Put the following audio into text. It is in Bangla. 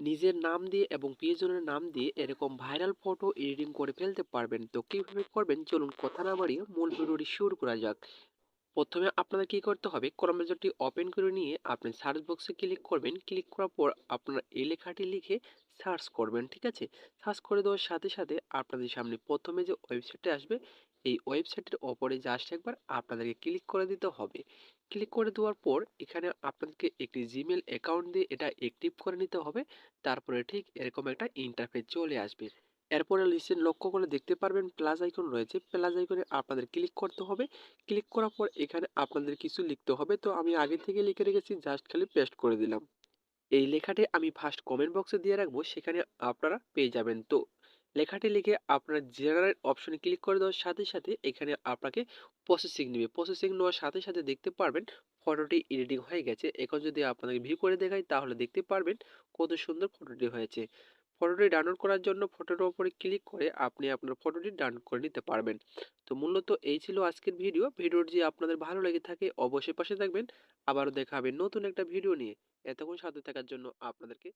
নিজের নাম দিয়ে এবং প্রিয়জনের নাম দিয়ে এরকম ভাইরাল ফটো এডিটিং করে ফেলতে পারবেন। তো কীভাবে করবেন? চলুন কথা না বাড়িয়ে মূল ভিডিওটি শুরু করা যাক। প্রথমে আপনাদের কি করতে হবে? ক্রম ব্রাউজারটি ওপেন করে নিয়ে আপনি সার্চ বক্সে ক্লিক করবেন। ক্লিক করার পর আপনার এই লেখাটি লিখে সার্চ করবেন, ঠিক আছে? সার্চ করে দেওয়ার সাথে সাথে আপনাদের সামনে প্রথমে যে ওয়েবসাইটটা আসবে এই ওয়েবসাইটের ওপরে জাস্ট একবার আপনাদেরকে ক্লিক করে দিতে হবে। ক্লিক করে দেওয়ার পর এখানে আপনাদেরকে একটি জিমেল অ্যাকাউন্ট দিয়ে এটা অ্যাক্টিভ করে নিতে হবে। তারপরে ঠিক এরকম একটা ইন্টারফেস চলে আসবে। এরপরে লিস্টেন লক্ষ্য করে দেখতে পারবেন প্লাস আইকন রয়েছে। প্লাস আইকনে আপনাদের ক্লিক করতে হবে। ক্লিক করার পর এখানে আপনাদের কিছু লিখতে হবে। তো আমি আগে থেকে লিখে রেখেছি জাস্ট খালি পেস্ট করে দিলাম। এই লেখাটি আমি ফার্স্ট কমেন্ট বক্সে দিয়ে রাখব। সেখানে আপনারা পেয়ে যাবেন। তো লেখাটি লিখে আপনার জেনারেল অপশনে ক্লিক করে দেওয়ার সাথে সাথে এখানে আপনাকে প্রসেসিং নেবে। প্রসেসিং নেওয়ার সাথে সাথে দেখতে পারবেন ফটোটি এডিটিং হয়ে গেছে। এখন যদি আপনাকে ভিউ করে দেখাই, তাহলে দেখতে পারবেন কত সুন্দর ফটোটি হয়েছে। ফটোটি ডাউনলোড করার জন্য ফটোর উপরে ক্লিক করে আপনি আপনার ফটোটি ডাউনলোড করে নিতে পারবেন। তো মূলত এই ছিল আজকের ভিডিও ভিডিওটি যদি আপনাদের ভালো লেগে থাকে, অবশ্যই পাশে থাকবেন। আবারও দেখা হবে নতুন একটা ভিডিও নিয়ে। এতক্ষণ সাথে থাকার জন্য আপনাদেরকে